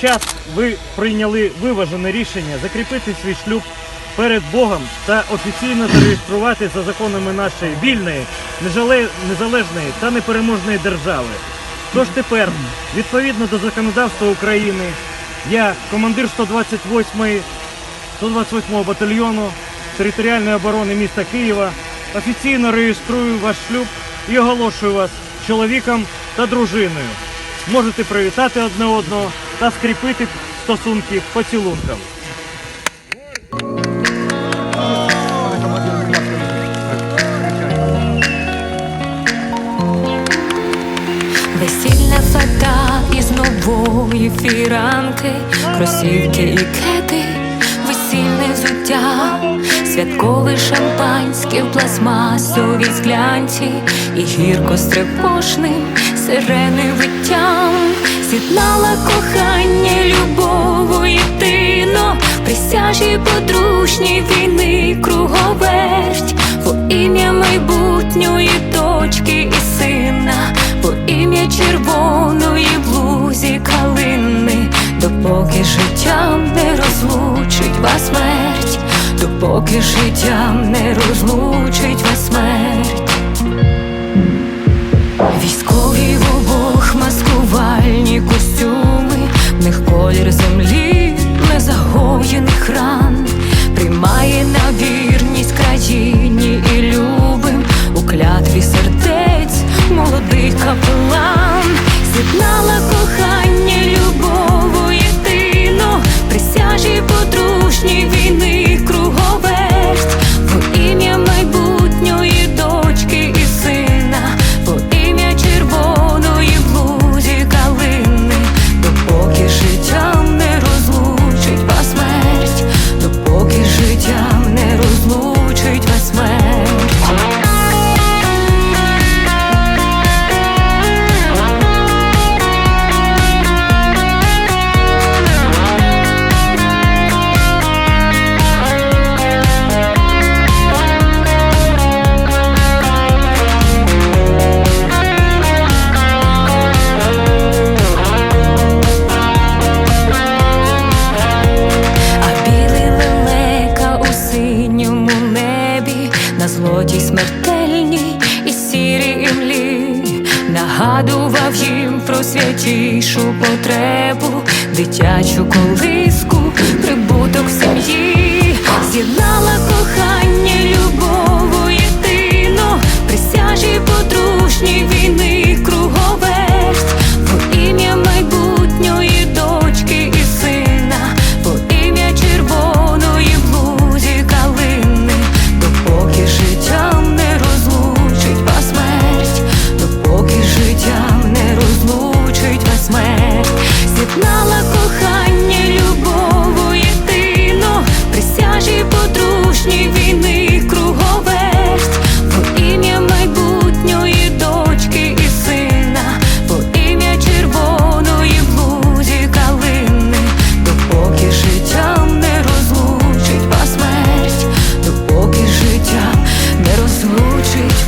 час ви прийняли виважене рішення закріпити свій шлюб перед Богом та офіційно зареєструвати за законами нашої вільної, незалежної та непереможної держави. Тож тепер, відповідно до законодавства України, я, командир 128-ї 128-го батальйону територіальної оборони міста Києва, офіційно реєструю ваш шлюб і оголошую вас чоловіком та дружиною. Можете привітати одне одного та скріпити стосунки поцілунком. Весільна фата із нової фіранки, кросівки і кети, весільне взуття, святкове шампанське в пластмасовій склянці. І гірко стрепошним сирени виттям, світнала кохання допоки життя не розлучить вас смерть. Військові в обох маскувальні костюми, в них колір землі, незагоєних ран, нагадував їм про святішу потребу, дитячу колиску, прибуток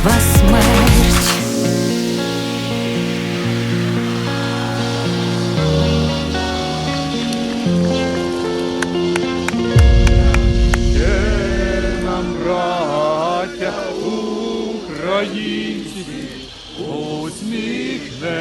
розлучить смерть. Нам, браття усміхнеться